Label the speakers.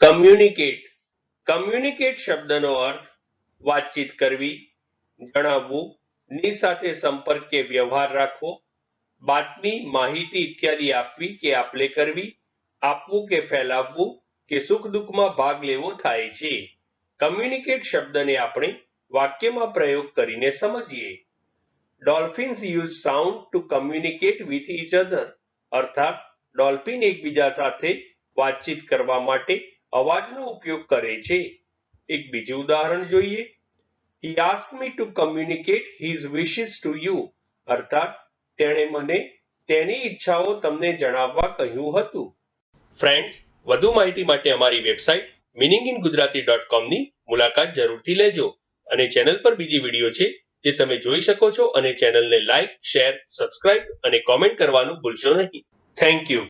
Speaker 1: Communicate communicate શબ્દનો અર્થ વાતચીત કરવી, જણાવવું, ની સાથે સંપર્ક કે વ્યવહાર રાખવો, બાતમી માહિતી ઇત્યાદિ આપવી કે આપલે કરવી, આપવું કે ફેલાવવું કે સુખ દુઃખમાં ભાગ લેવો થાય છે. કમ્યુનિકેટ શબ્દને આપણે વાક્યમાં પ્રયોગ કરીને સમજીએ. Dolphins use sound to communicate with each other અર્થાત ડોલ્ફિન એકબીજા સાથે વાતચીત કરવા માટે અવાજનો ઉપયોગ કરે છે. એક બીજું ઉદાહરણ જોઈએ. He asked me to communicate his wishes to you. અર્થાત, તેણે મને તેની ઈચ્છાઓ તમને જણાવવા કહ્યું હતું. ફ્રેન્ડ્સ વધુ માહિતી માટે અમારી website meaning in Gujarati dot કોમની મુલાકાત જરૂરથી લેજો અને ચેનલ પર બીજી વીડિયો છે જે તમે જોઈ શકો છો અને ચેનલને લાઇક, શેર, સબસ્ક્રાઇબ અને કોમેન્ટ કરવાનું ભૂલશો નહીં. Thank you